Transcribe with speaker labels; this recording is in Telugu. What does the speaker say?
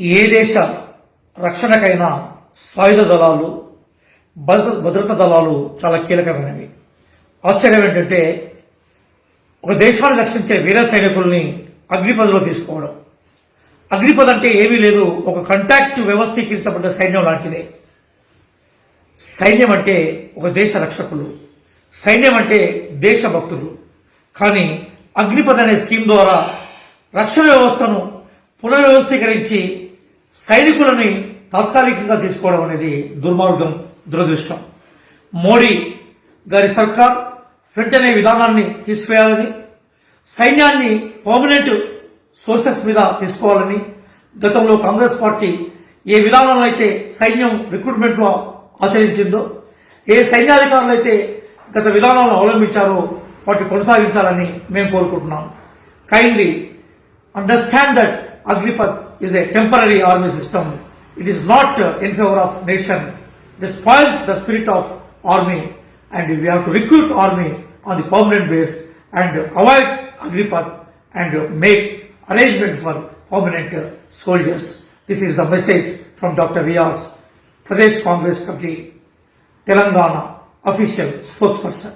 Speaker 1: ఏ దేశ రక్షణకైనా సాయుధ దళాలు భద్ర భద్రతా దళాలు చాలా కీలకమైనవి. ఆశ్చర్యం ఏంటంటే ఒక దేశాన్ని రక్షించే వీర సైనికుల్ని అగ్నిపథలో తీసుకోవడం. అగ్నిపథ్ అంటే ఏమీ లేదు ఒక కంటాక్ట్ వ్యవస్థీకరించబడ్డ సైన్యం లాంటిదే. సైన్యం అంటే ఒక దేశ రక్షకులు. సైన్యం అంటే దేశభక్తులు కానీ అగ్నిపథ్ అనే స్కీమ్ ద్వారా రక్షణ వ్యవస్థను పునర్వ్యవస్థీకరించి సైనికులని తాత్కాలికంగా తీసుకోవడం అనేది దుర్మార్గం దురదృష్టం. మోడీ గారి సర్కార్ వెంటనే విధానాన్ని తీసివేయాలని సైన్యాన్ని పర్మనెంట్ సోర్సెస్ మీద తీసుకోవాలని గతంలో కాంగ్రెస్ పార్టీ ఏ విధానంలో అయితే సైన్యం రిక్రూట్మెంట్లో ఆచరించిందో ఏ సైన్యాధికారులు అయితే గత విధానాలను అవలంబించారో వాటిని కొనసాగించాలని మేము కోరుకుంటున్నాం. Kindly understand that Agnipath is a temporary army system. It is not in favor of nation. It spoils the spirit of army and we have to recruit army on the permanent base and avoid Agripath and make arrangements for permanent soldiers. This is the message from Dr. Riaz, Pradesh Congress Committee, Telangana official spokesperson.